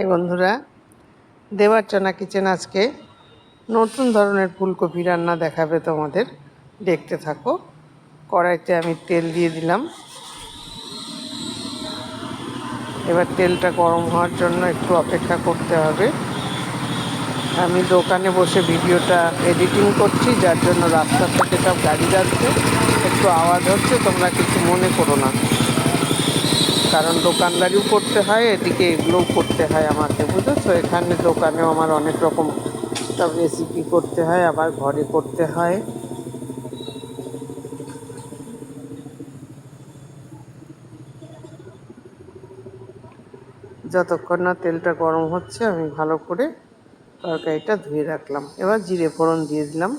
High বন্ধুরা Debarchana kitchen আজকে নতুন ধরনের ফুলকপি রান্না দেখাবে তোমাদের। দেখতে থাকো, কড়াইতে আমি তেল দিয়ে দিলাম। এবার তেলটা গরম হওয়ার জন্য একটু অপেক্ষা করতে হবে। আমি দোকানে বসে ভিডিওটা এডিটিং করছি, যার জন্য রাস্তার থেকে সব গাড়ি যাচ্ছে। একটু আওয়াজ হচ্ছে, তোমরা কিছু মনে করো না। কারণ দোকানদারিও করতে হয়, এদিকে এগুলোও করতে হয় আমাকে, বুঝেছ? এখানে দোকানেও আমার অনেক রকম সব রেসিপি করতে হয়, আবার ঘরে করতে হয়। যতক্ষণ না তেলটা গরম হচ্ছে, আমি ভালো করে তরকারিটা ধুয়ে রাখলাম। এবার জিরে ফোড়ন দিয়ে দিলাম।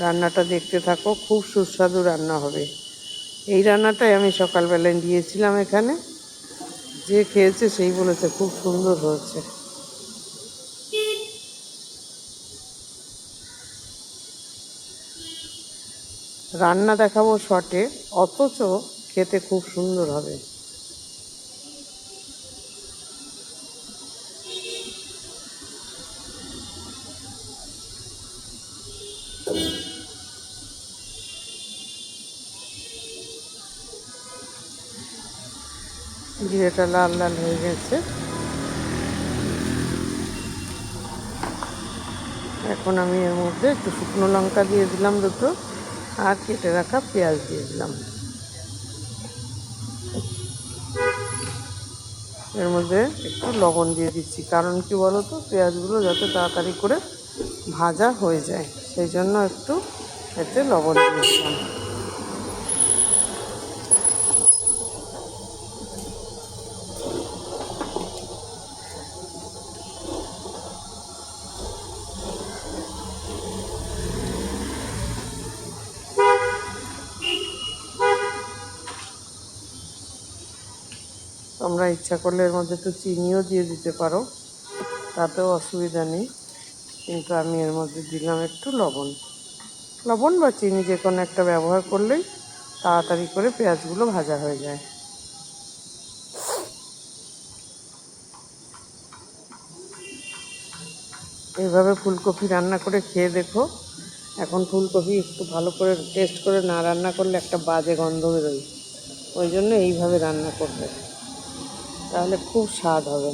রান্নাটা দেখতে থাকো, খুব সুস্বাদু রান্না হবে। এই রান্নাটাই আমি সকালবেলায় দিয়েছিলাম এখানে। যে খেয়েছে সেই বলেছে, খুব সুন্দর হয়েছে। রান্না দেখাবো শটে, অথচ খেতে খুব সুন্দর হবে। জিরেটা লাল লাল হয়ে গেছে। এখন আমি এর মধ্যে একটু শুকনো লঙ্কা দিয়ে দিলাম দুটো, আর কেটে রাখা পেঁয়াজ দিয়ে দিলাম। এর মধ্যে একটু লবণ দিয়ে দিচ্ছি, কারণ কি বলো তো পেঁয়াজগুলো যাতে তাড়াতাড়ি করে ভাজা হয়ে যায়, সেই জন্য একটু এতে লবণ দিয়ে দিলাম। তোমরা ইচ্ছা করলে এর মধ্যে একটু চিনিও দিয়ে দিতে পারো, তাতেও অসুবিধা নেই। কিন্তু আমি এর মধ্যে দিলাম একটু লবণ। লবণ বা চিনি যে কোনো একটা ব্যবহার করলেই তাড়াতাড়ি করে পেঁয়াজগুলো ভাজা হয়ে যায়। এইভাবে ফুলকপি রান্না করে খেয়ে দেখো। এখন ফুলকপি একটু ভালো করে টেস্ট করে না রান্না করলে একটা বাজে গন্ধ বেরোয়। ওই জন্য এইভাবে রান্না করবে। তাহলে খুব স্বাদ হবে।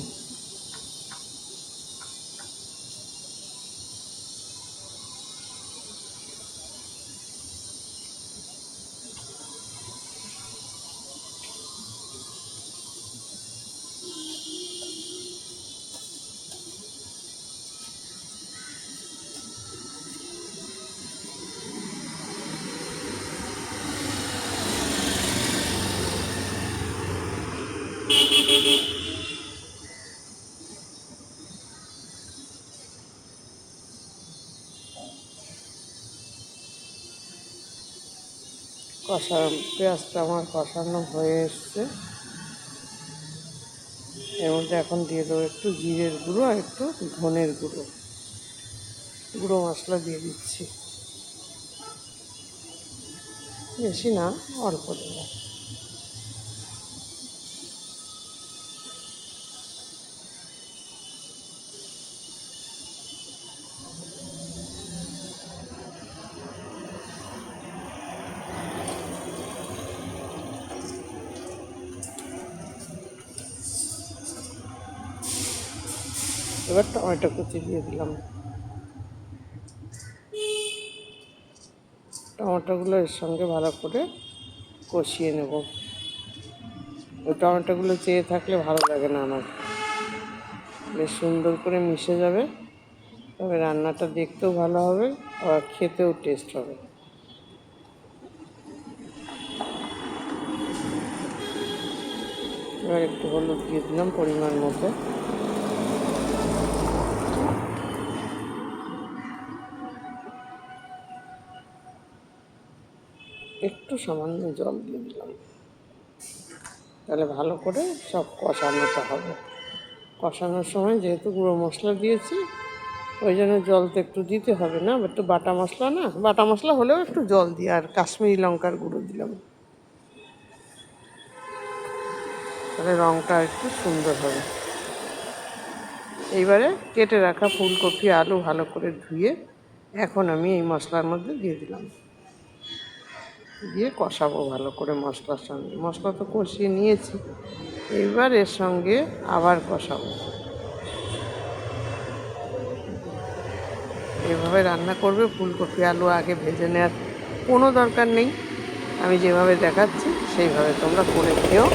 কষা পেঁয়াজটা আমার কষানো হয়ে এসছে। এর মধ্যে এখন দিয়ে দেবো একটু জিরের গুঁড়ো আর একটু ধনের গুঁড়ো। গুঁড়ো মশলা দিয়ে দিচ্ছি। বেশি না, অল্প দেবো। এবার টমেটো কুচি দিয়ে দিলাম। টমেটোগুলো এর সঙ্গে ভালো করে কষিয়ে নেব। ওই টমেটোগুলো চেয়ে থাকলে ভালো লাগে না আমার। বেশ সুন্দর করে মিশে যাবে। তবে রান্নাটা দেখতেও ভালো হবে আর খেতেও টেস্ট হবে। এবার একটু হলুদ দিয়ে দিলাম পরিমাণ মতো। একটু সামান্য জল দিয়ে দিলাম। তাহলে ভালো করে সব কষানোটা হবে। কষানোর সময় যেহেতু গুঁড়ো মশলা দিয়েছি, ওই জন্য জল তো একটু দিতে হবে না একটু বাটা মশলা না, বাটা মশলা হলেও একটু জল দিই আর কাশ্মীরি লঙ্কার গুঁড়ো দিলাম। তাহলে রঙটা একটু সুন্দর হবে। এইবারে কেটে রাখা ফুলকপি, আলু ভালো করে ধুয়ে এখন আমি এই মশলার মধ্যে দিয়ে দিলাম। দিয়ে কষাবো ভালো করে মশলার সঙ্গে। মশলা তো কষিয়ে নিয়েছি। এবার এর সঙ্গে আবার কষাবো। এভাবে রান্না করবে ফুলকপি, আলু আগে ভেজে নেওয়ার কোনো দরকার নেই। আমি যেভাবে দেখাচ্ছি, সেইভাবে তোমরা করে খেও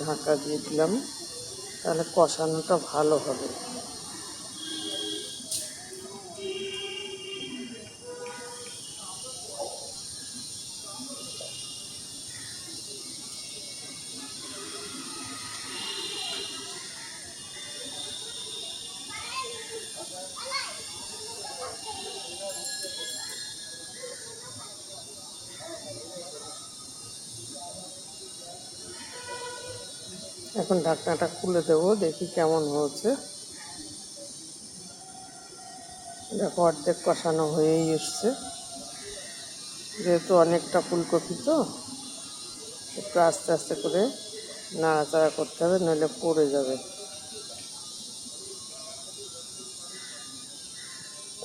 ঢাকা দিয়ে দিলাম তাহলে কষানোটা ভালো হবে। এখন ঢাকনাটা খুলে দেবো, দেখি কেমন হয়েছে। দেখো, অর্ধেক কষানো হয়েই এসছে। যেহেতু অনেকটা ফুলকপি তো, একটু আস্তে আস্তে করে নাড়াচাড়া করতে হবে, নইলে পড়ে যাবে।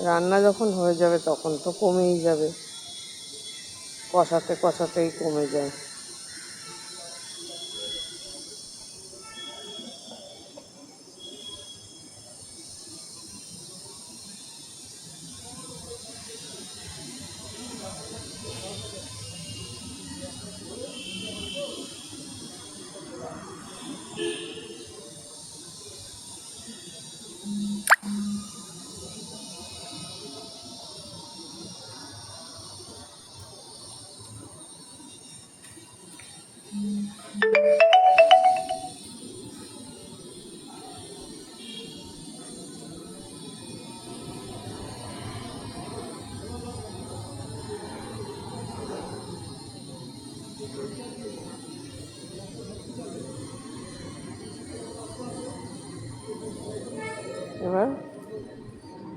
রান্না যখন হয়ে যাবে তখন তো কমেই যাবে। কষাতে কষাতেই কমে যায়। এবার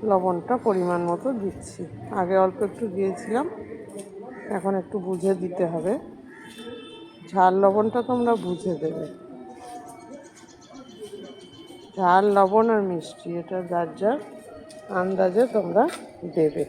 লবণটা পরিমাণ মতো দিচ্ছি। আগে অল্প একটু দিয়েছিলাম এখন একটু বুঝে দিতে হবে। ঝাল লবণটা তোমরা বুঝে দেবে। ঝাল, লবণ আর মিষ্টি, এটা যার যার আন্দাজে তোমরা দেবে।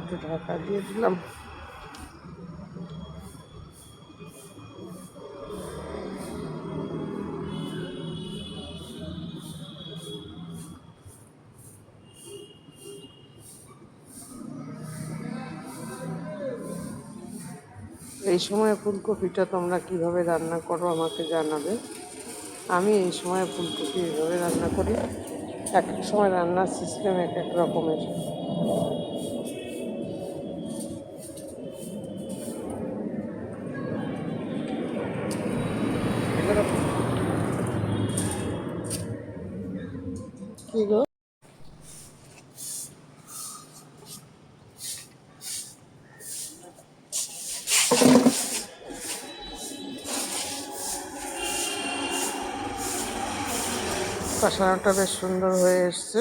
একটু ঢাকা দিয়ে দিলাম। এই সময় ফুলকপিটা তোমরা কীভাবে রান্না করো আমাকে জানাবে। আমি এই সময় ফুলকপি এইভাবে রান্না করি। এক এক সময় রান্নার সিস্টেম এক এক রকমের। কষানোটা বেশ সুন্দর হয়ে এসছে।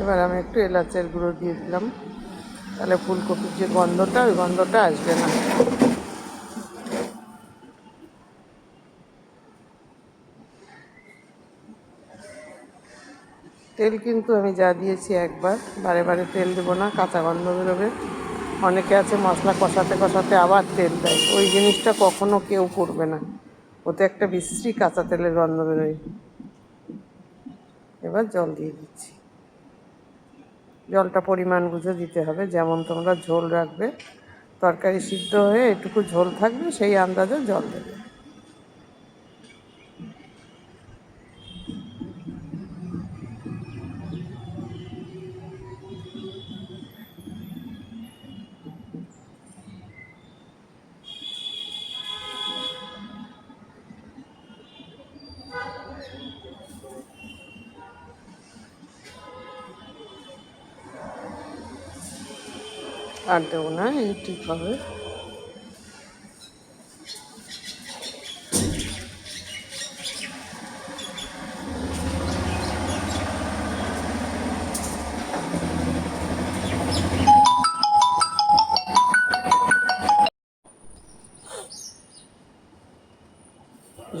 এবার আমি একটু এলাচের গুঁড়ো দিয়ে দিলাম। তাহলে ফুলকপির যে গন্ধটা, ওই গন্ধটা আসবে না। তেল কিন্তু আমি যা দিয়েছি একবার, বারে বারে তেল দেবো না, কাঁচা গন্ধ বেরোবে। অনেকে আছে মশলা কষাতে কষাতে আবার তেল দেয়। ওই জিনিসটা কখনো কেউ করবে না। ওতে একটা বিশ্রী কাঁচা তেলের গন্ধ বেরোয়। এবার জল দিয়ে দিচ্ছি। জলটা পরিমাণ বুঝে দিতে হবে। যেমন তোমরা ঝোল রাখবে, তরকারি সিদ্ধ হয়ে এটুকু ঝোল থাকবে, সেই আন্দাজে জল দেবে। আর দেবো না, এই ঠিক হবে।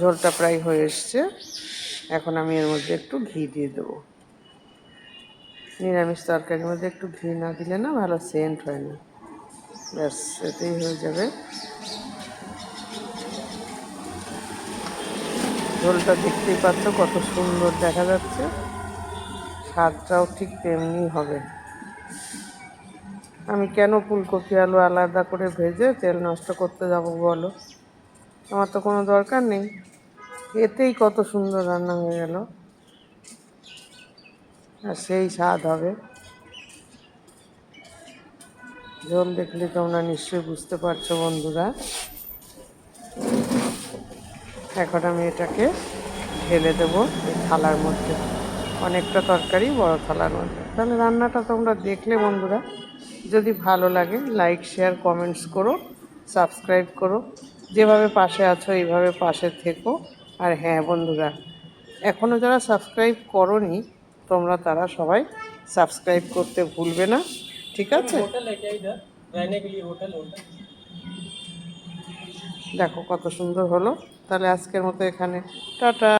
ঝোলটা প্রায় হয়ে এসছে। এখন আমি এর মধ্যে একটু ঘি দিয়ে দেবো। নিরামিষ তরকারির মধ্যে একটু ঘি না দিলে না ভালো সেন্ট হয় না। ব্যাস, এতেই হয়ে যাবে। ঝোলটা দেখতেই পাচ্ছ কত সুন্দর দেখা যাচ্ছে। স্বাদটাও ঠিক তেমনি হবে। আমি কেন ফুলকপি আলু আলাদা করে ভেজে তেল নষ্ট করতে যাব বলো? আমার তো কোনো দরকার নেই। এতেই কত সুন্দর রান্না হয়ে গেল। সেই স্বাদ হবে। ঝোল দেখলে তোমরা নিশ্চয়ই বুঝতে পারছ বন্ধুরা। এখন আমি এটাকে ঢেলে দেবো এই থালার মধ্যে। অনেকটা তরকারি, বড় থালার মধ্যে। তাহলে রান্নাটা তোমরা দেখলে বন্ধুরা। যদি ভালো লাগে লাইক শেয়ার কমেন্টস করো সাবস্ক্রাইব করো। যেভাবে পাশে আছো, এইভাবে পাশে থেকো। আর হ্যাঁ বন্ধুরা এখনও যারা সাবস্ক্রাইব করনি তোমরা তারা সবাই সাবস্ক্রাইব করতে ভুলবে না ঠিক আছে? দেখো কত সুন্দর হলো। তাহলে আজকের মতো এখানে। টাটা।